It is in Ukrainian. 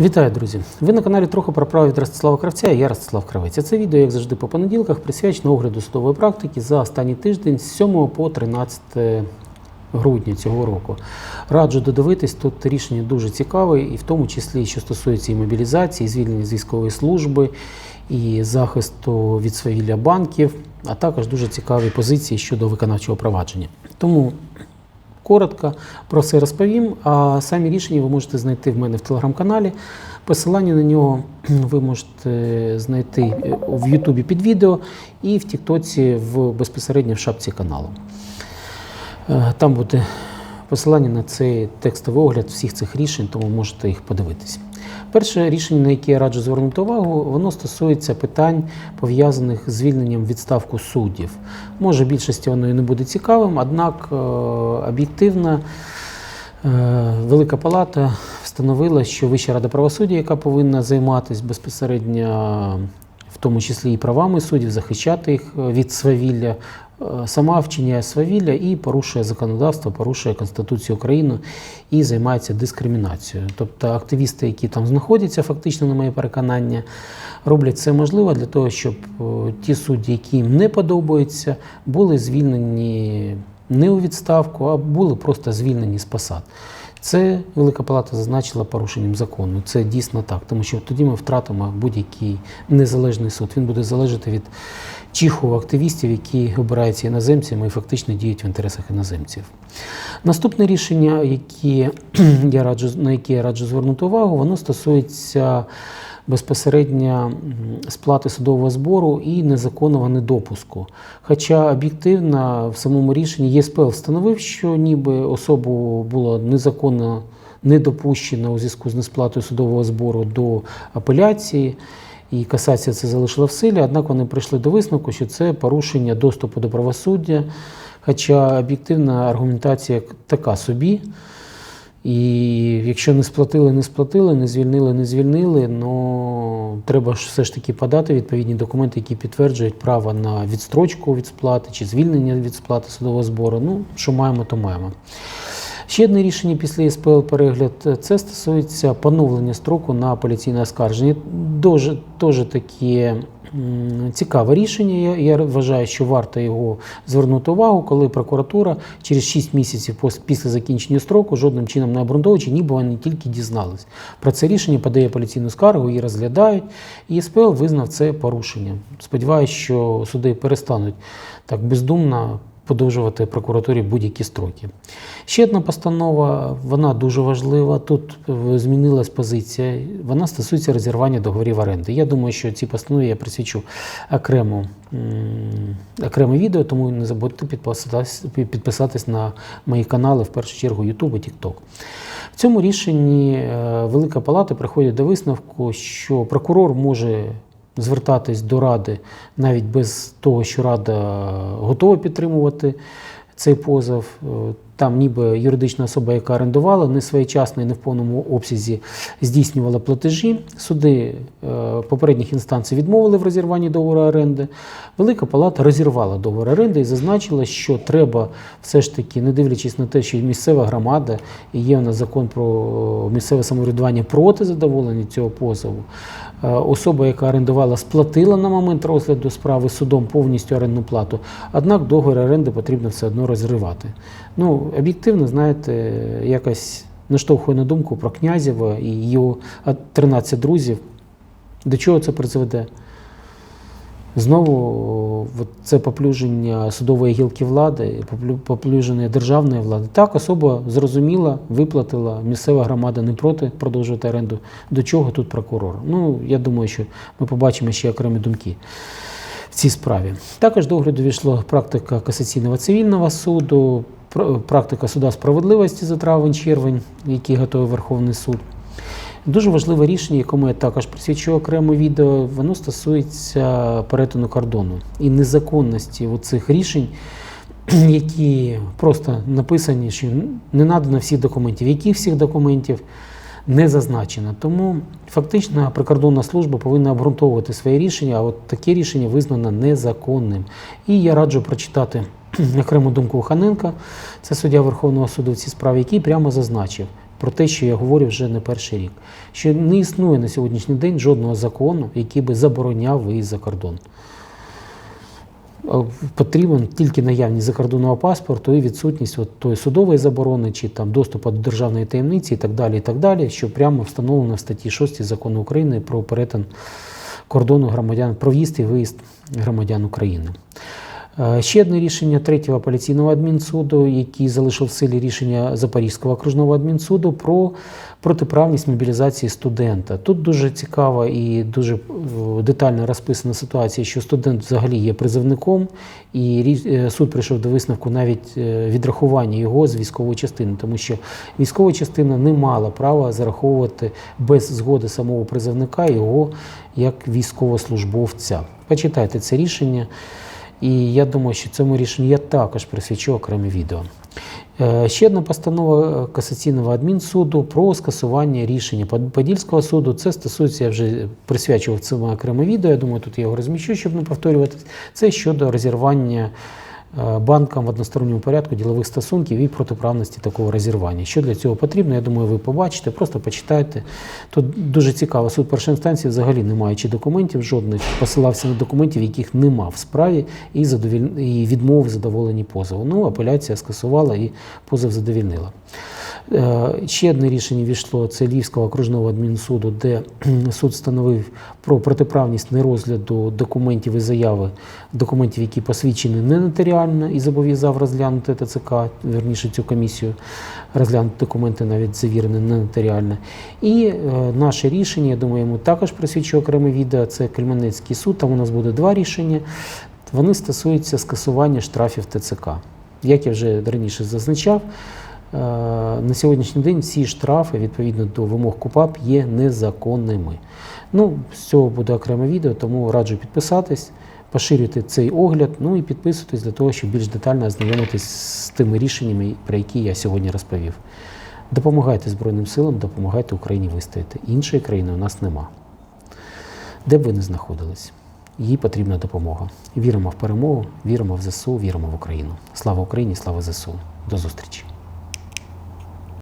Вітаю, друзі! Ви на каналі трохи про право від Ростислава Кравця. Я Ростислав Кравець. А Це відео, як завжди, по понеділках присвячено огляду судової практики за останній тиждень з 7 по 13 грудня цього року. Раджу додивитись, тут рішення дуже цікаве, і в тому числі, що стосується і мобілізації, і звільнення з військової служби, і захисту від свавілля банків, а також дуже цікаві позиції щодо виконавчого провадження. Тому Коротко про все розповім. А самі рішення ви можете знайти в мене в телеграм-каналі. Посилання на нього ви можете знайти е, в Ютубі під відео і в Тіктоці в безпосередньо в шапці каналу. Е, Там буде посилання на цей текстовий огляд всіх цих рішень, тому можете їх подивитись. Перше рішення, на яке я раджу звернути увагу, воно стосується питань, пов'язаних з звільненням відставку суддів. Може, більшості воно і не буде цікавим, однак е, об'єктивно е, Велика Палата встановила, що Вища рада правосуддя, яка повинна займатися безпосередньо, тому числі і правами суддів, захищати їх від свавілля, е, сама вчиняє свавілля і порушує законодавство, порушує Конституцію України і займається дискримінацією. Тобто активісти, які там знаходяться, фактично, на моє переконання, роблять все можливе для того, щоб е, ті судді, які їм не подобаються, були звільнені не у відставку, а були просто звільнені з посад. Це Велика Палата зазначила порушенням закону. Це дійсно так, тому що тоді ми втратимо будь-який незалежний суд. Він буде залежати від чиху активістів, які обираються іноземцями і фактично діють в інтересах іноземців. Наступне рішення, яке я раджу, на яке я раджу звернути увагу, воно стосується безпосередньо сплати судового збору і незаконного недопуску. Хоча об'єктивно в самому рішенні ЄСПЛ встановив, що ніби особу було незаконно не допущено у зв'язку з несплатою судового збору до апеляції. І касація це залишила в силі, однак вони прийшли до висновку, що це порушення доступу до правосуддя. Хоча об'єктивна аргументація така собі. І якщо не сплатили, не сплатили, не звільнили, не звільнили, ну треба ж все ж таки подати відповідні документи, які підтверджують право на відстрочку від сплати чи звільнення від сплати судового збору. Ну, що маємо, то маємо. Ще одне рішення після СПЛ перегляд це стосується поновлення строку на апеляційне оскарження. Дуже, дуже таке цікаве рішення. Я, вважаю, що варто його звернути увагу, коли прокуратура через 6 місяців після закінчення строку жодним чином не обґрунтовуючи, ніби вони тільки дізнались. Про це рішення подає апеляційну скаргу, її розглядають, і СПЛ визнав це порушенням. Сподіваюсь, що суди перестануть так бездумно подовжувати прокуратурі будь-які строки. Ще одна постанова, вона дуже важлива. Тут змінилась позиція. Вона стосується розірвання договорів оренди. Я думаю, що цій постанові я присвячу окрему, м, окреме відео, тому не забудьте підписатись, підписатись на мої канали, в першу чергу YouTube і TikTok. В цьому рішенні е, Велика Палата приходить до висновку, що прокурор може звертатись до ради навіть без того, що рада готова підтримувати цей позов. Е, Там ніби юридична особа, яка орендувала, не своєчасно і не в повному обсязі здійснювала платежі. Суди е, попередніх інстанцій відмовили в розірванні договору оренди. Велика Палата розірвала договор оренди і зазначила, що треба все ж таки, не дивлячись на те, що місцева громада і є у нас закон про місцеве самоврядування проти задоволення цього позову. Е, Особа, яка орендувала, сплатила на момент розгляду справи судом повністю орендну плату, однак договір оренди потрібно все одно розривати. Ну, об'єктивно, знаєте, якось наштовхує на думку про Князєва і його 13 друзів. До чого це призведе? Знову це поплюження судової гілки влади, поплюження державної влади. Так, особа зрозуміла, виплатила, місцева громада не проти продовжувати оренду. До чого тут прокурор? Ну, я думаю, що ми побачимо ще окремі думки в цій справі. Також до огляду війшла практика касаційного цивільного суду, практика суда справедливості за травень-червень, який готовий Верховний суд. Дуже важливе рішення, якому я також присвячу окреме відео, воно стосується перетину кордону і незаконності цих рішень, які просто написані, що не надано всіх документів. Яких всіх документів не зазначено. Тому фактично прикордонна служба повинна обґрунтовувати своє рішення, а от таке рішення визнано незаконним. І я раджу прочитати окрему думку Ханенка, це суддя Верховного суду в цій справі, який прямо зазначив. про те, що я говорю вже не перший рік, що не існує на сьогоднішній день жодного закону, який би забороняв виїзд за кордон. Е, Потрібен тільки наявність закордонного паспорту і відсутність от тої судової заборони чи там доступу до державної таємниці і так далі, і так далі, що прямо встановлено в статті 6 закону України про перетин кордону громадян, про в'їзд і виїзд громадян України. Е, Ще одне рішення третього апеляційного адмінсуду, який залишив в силі рішення Запорізького окружного адмінсуду про протиправність мобілізації студента. Тут дуже цікава і дуже е, детально розписана ситуація, що студент взагалі є призовником, і е, суд прийшов до висновку навіть відрахування його з військової частини, тому що військова частина не мала права зараховувати без згоди самого призовника його як військовослужбовця. Почитайте це рішення. І я думаю, що цьому рішенню я також присвячу окреме відео. Е, Ще одна постанова касаційного адмінсуду про скасування рішення Подільського суду. Це стосується, я вже присвячував цьому окреме відео. Я думаю, тут я його розміщу, щоб не повторюватись. Це щодо розірвання банкам в односторонньому порядку ділових стосунків і протиправності такого розірвання. Що для цього потрібно? Я думаю, ви побачите, просто почитайте. Тут дуже цікаво. Суд першої інстанції взагалі не маючи документів жодних, посилався на документів, яких нема в справі, і задовіль... і відмовив задоволені позову. Ну, апеляція скасувала і позов задовільнила. Е, Ще одне рішення війшло це Львівського окружного адмінсуду, де суд встановив про протиправність нерозгляду документів і заяви документів, які посвідчені не нотаріально, і зобов'язав розглянути ТЦК, верніше цю комісію, розглянути документи навіть завірені не нотаріально. І е, наше рішення, я думаю, йому також присвячу окреме відео. Це Кельменецький суд. Там у нас буде два рішення. Вони стосуються скасування штрафів ТЦК. Як я вже раніше зазначав, на сьогоднішній день всі штрафи відповідно до вимог КУПАП є незаконними. Ну, з цього буде окреме відео, тому раджу підписатись, поширюйте цей огляд, ну і підписуйтесь для того, щоб більш детально ознайомитись з тими рішеннями, про які я сьогодні розповів. Допомагайте Збройним силам, допомагайте Україні вистояти. Іншої країни у нас нема. Де б ви не знаходились, їй потрібна допомога. Віримо в перемогу, віримо в ЗСУ, віримо в Україну. Слава Україні, слава ЗСУ. До зустрічі!